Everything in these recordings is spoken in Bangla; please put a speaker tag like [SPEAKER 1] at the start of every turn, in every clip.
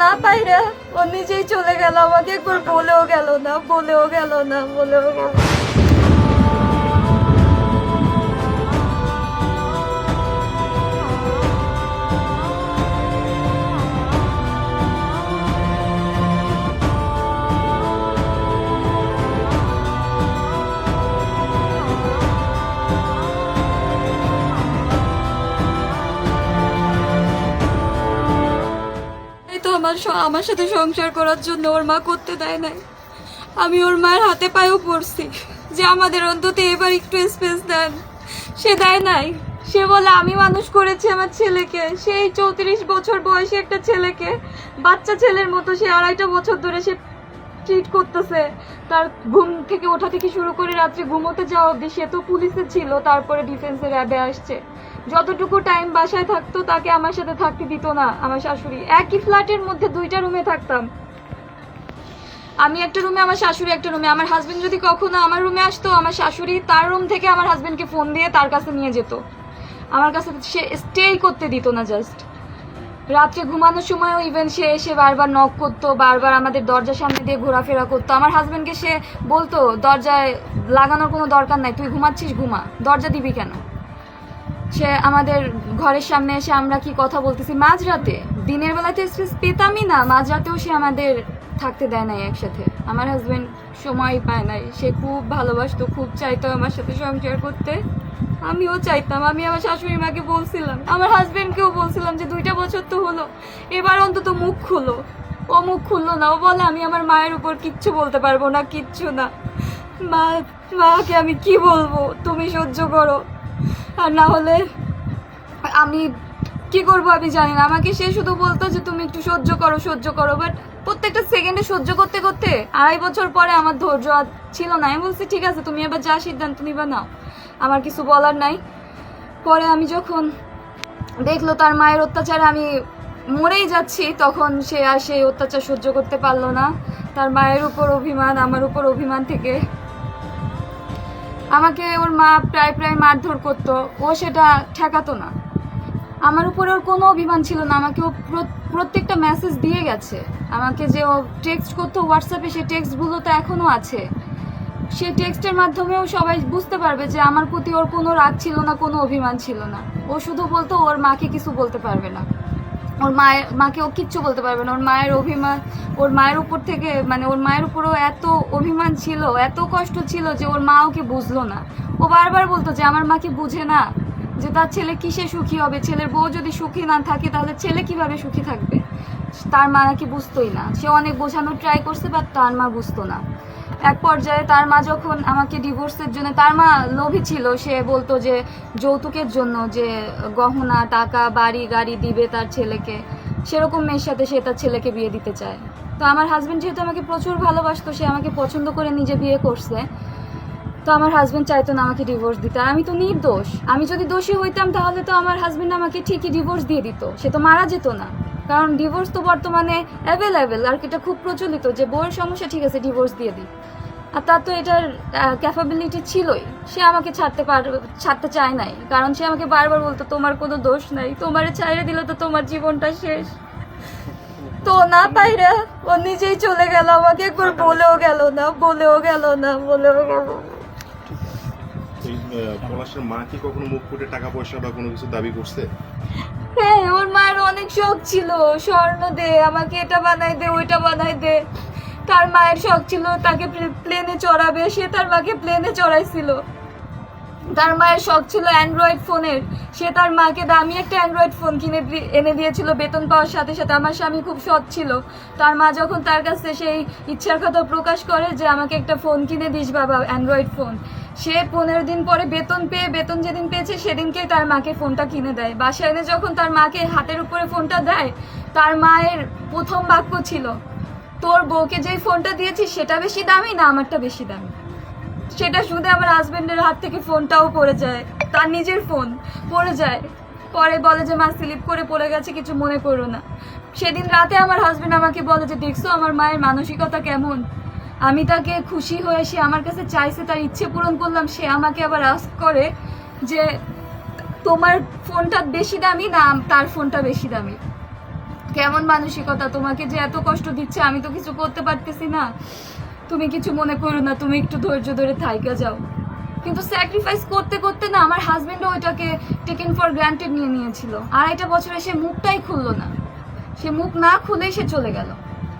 [SPEAKER 1] না পাইরা ও নিজেই চলে গেল, আমাকে একবার বলেও গেল না, বলেও গেল না, বলেও গেল আমার আমার সাথে সংসার করার জন্য ওর মা করতে দেয় নাই। আমি ওর মায়ের হাতে পায়েও পড়ছি। যে আমাদের অন্তত এবার একটু স্পেস দেন। সে দেয় নাই। সে বলে, আমি মানুষ করেছি আমার ছেলেকে। সেই চৌত্রিশ বছর বয়সী একটা ছেলেকে। বাচ্চা ছেলের মতো সে আড়াইটা বছর ধরে সে ট্রিট করতেছে। তার ঘুম থেকে ওঠা থেকে শুরু করে রাত্রে ঘুমোতে যাওয়া অবধি সে তো পুলিশে ছিল। তারপরে ডিফেন্সের অ্যাবে আসছে। যতটুকু টাইম বাসায় থাকতো, তাকে আমার সাথে থাকতে দিত না, আমার শাশুড়ি। একই ফ্ল্যাটের মধ্যে দুইটা রুমে থাকতাম। আমি একটা রুমে আমার শাশুড়ি একটা রুমে আমার হাজবেন্ড যদি কখনো আমার রুমে আসতো, আমার শাশুড়ি তার রুম থেকে আমার হাজবেন্ডকে ফোন দিয়ে তার কাছে নিয়ে যেত। আমার কাছে সে স্টেই করতে দিত না জাস্ট রাত্রে ঘুমানোর সময়ও ইভেন সে এসে বারবার নক করতো, বারবার আমাদের দরজার সামনে দিয়ে ঘোরাফেরা করতো। আমার হাজবেন্ডকে সে বলতো, দরজায় লাগানোর কোনো দরকার নাই, তুই ঘুমাচ্ছিস, ঘুমা। দরজা দিবি কেন? সে আমাদের ঘরের সামনে এসে আমরা কি কথা বলতেছি? মাঝরাতে। দিনের বেলাতে স্পেস পেতামই না। মাঝরাতেও সে আমাদের থাকতে দেয় নাই একসাথে। আমার হাজবেন্ড সময় পায় নাই। সে খুব ভালোবাসতো, খুব চাইতো আমার সাথে সংসার করতে। আমিও চাইতাম। আমি আমার শাশুড়ি মাকে বলছিলাম। আমার হাজবেন্ডকেও বলছিলাম যে, দুইটা বছর তো হলো। এবার অন্তত মুখ খুলো। ও মুখ খুললো না। ও বলে, আমি আমার মায়ের উপর কিচ্ছু বলতে পারব না, কিচ্ছু না। মা, মাকে আমি কি বলব? তুমি সহ্য করো। আর না হলে আমি কি করব আমি জানি না। আমাকে সে শুধু বলতো যে, তুমি একটু সহ্য করো সহ্য করো। বাট প্রত্যেকটা সেকেন্ডে সহ্য করতে করতে আড়াই বছর পরে আমার ধৈর্য আর ছিল না। আমি বলছি, ঠিক আছে, তুমি এবার যা সিদ্ধান্ত নিবা নাও। আমার কিছু বলার নাই। পরে আমি যখন দেখল তার মায়ের অত্যাচারে আমি মরেই যাচ্ছি, তখন সে আর সেই অত্যাচার সহ্য করতে পারল না। তার মায়ের উপর অভিমান, আমার উপর অভিমান থেকে আমাকে ওর মা প্রায় প্রায় মারধর করতো। ও সেটা ঠেকাতো না। আমার উপরে ওর কোনো অভিমান ছিল না। আমাকে ও প্রত্যেকটা মেসেজ দিয়ে গেছে। আমাকে যে ও টেক্সট করতো হোয়াটসঅ্যাপে সে টেক্সটগুলো তো এখনও আছে। সে টেক্সটের মাধ্যমেও সবাই বুঝতে পারবে যে আমার প্রতি ওর কোনো রাগ ছিল না, কোনো অভিমান ছিল না। ও শুধু বলতো, ওর মাকে কিছু বলতে পারবে না। ওর মায়ের, মাকে ও কিচ্ছু বলতে পারবে না। ওর মায়ের অভিমান, ওর মায়ের উপর থেকে মানে ওর মায়ের উপরও এত অভিমান ছিল, এত কষ্ট ছিল যে ওর মা ওকে বুঝলো না। ও বারবার বলতো যে, আমার মাকে বুঝে না যে তার ছেলে কিসে সুখী হবে? ছেলের বউ যদি সুখী না থাকে, তাহলে ছেলে কীভাবে সুখী থাকবে? তার মা নাকি বুঝতোই না। সে অনেক বোঝানোর ট্রাই করছে বাট তার মা বুঝতো না। এক পর্যায়ে তার মা যখন আমাকে ডিভোর্সের জন্য, তার মা লোভী ছিল, সে বলতো যে যৌতুকের জন্য যে গহনা, টাকা, বাড়ি, গাড়ি দিবে তার ছেলেকে। সেরকম মেয়ের সাথে সে তার ছেলেকে বিয়ে দিতে চায়। তো আমার হাজব্যান্ড যেহেতু আমাকে প্রচুর ভালোবাসতো, সে আমাকে পছন্দ করে নিজে বিয়ে করছে। তো আমার হাজব্যান্ড চাইতো না আমাকে ডিভোর্স দিতে। আমি তো নির্দোষ। আমি যদি দোষী হইতাম, তাহলে তো আমার হাজব্যান্ড আমাকে ঠিকই ডিভোর্স দিয়ে দিত। সে তো মারা যেত না। কারণ ডিভোর্স তো বর্তমানে অ্যাভেলেবেল আর কি এটা খুব প্রচলিত যে বউয়ের সমস্যা, ঠিক আছে ডিভোর্স দিয়ে দিই। আর তার তো এটার ক্যাপাবিলিটি ছিলই। সে আমাকে ছাড়তে পার, ছাড়তে চায় নাই। কারণ সে আমাকে বারবার বলতো, তোমার কোনো দোষ নাই। তোমার ছাইড়ে দিলে তো তোমার জীবনটা শেষ। তো না পাইরা ও নিজেই চলে গেল আমাকে, একবার বলেও গেল না, বলেও গেল না, বলেও গেল
[SPEAKER 2] পলাশের মা কি কখনো মুখ ফুটে টাকা পয়সা বা কোনো কিছু দাবি করছে?
[SPEAKER 1] হ্যাঁ ওর মায়ের অনেক শখ ছিল। স্বর্ণ দে, আমাকে এটা বানাই দে, ওইটা বানাই দে। তার মায়ের শখ ছিল, তাকে প্লেনে চড়াবে, সে তার মাকে প্লেনে চড়াইছিল। তার মায়ের শখ ছিল অ্যান্ড্রয়েড ফোনের সে তার মাকে দামি একটা অ্যান্ড্রয়েড ফোন কিনে এনে দিয়েছিল, বেতন পাওয়ার সাথে সাথে। আমার স্বামী খুব সৎ ছিল। তার মা যখন তার কাছে সেই ইচ্ছার কথা প্রকাশ করে যে, আমাকে একটা ফোন কিনে দিস বাবা অ্যান্ড্রয়েড ফোন সে পনেরো দিন পরে বেতন পেয়ে, বেতন যেদিন পেয়েছে, সেদিনকেই তার মাকে ফোনটা কিনে দেয়। বাসায় এনে যখন তার মাকে হাতের উপরে ফোনটা দেয়, তার মায়ের প্রথম বাক্য ছিল, তোর বউকে যেই ফোনটা দিয়েছিস, সেটা বেশি দামি না আমারটা বেশি দামি? সেটা শুনে আমার হাজবেন্ডের হাত থেকে ফোনটাও পড়ে যায়। তার নিজের ফোন পড়ে যায়। পরে বলে যে, মা, স্লিপ করে পড়ে গেছে, কিছু মনে করো না। সেদিন রাতে আমার হাজবেন্ড আমাকে বলে যে, দেখছ আমার মায়ের মানসিকতা কেমন? আমি তাকে খুশি হয়ে সে আমার কাছে চাইছে, তার ইচ্ছে পূরণ করলাম, সে আমাকে আবার আস্ক করে যে, তোমার ফোনটা বেশি দামি না তার ফোনটা বেশি দামি? কেমন মানসিকতা? তোমাকে যে এত কষ্ট দিচ্ছে, আমি তো কিছু করতে পারতেছি না। তুমি কিছু মনে করো না, তুমি একটু ধৈর্য ধরে থাইকা যাও। কিন্তু স্যাক্রিফাইস করতে করতে না আমার হাজবেন্ডও ওইটাকে টেকেন ফর গ্রান্টেড নিয়ে নিয়েছিল। আড়াইটা বছরে সে মুখটাই খুললো না। সে মুখ না খুলেই সে চলে গেল।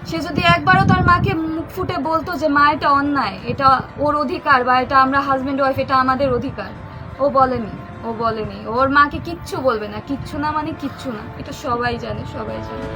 [SPEAKER 1] সে যদি একবারও তার মাকে মুখ ফুটে বলতো যে, মা, এটা অন্যায়, এটা ওর অধিকার বা এটা আমরা হাজবেন্ড ওয়াইফ এটা আমাদের অধিকার। ও বলেনি ও বলেনি। ওর মাকে কিচ্ছু বলবে না। কিচ্ছু না মানে কিচ্ছু না। এটা সবাই জানে সবাই জানে।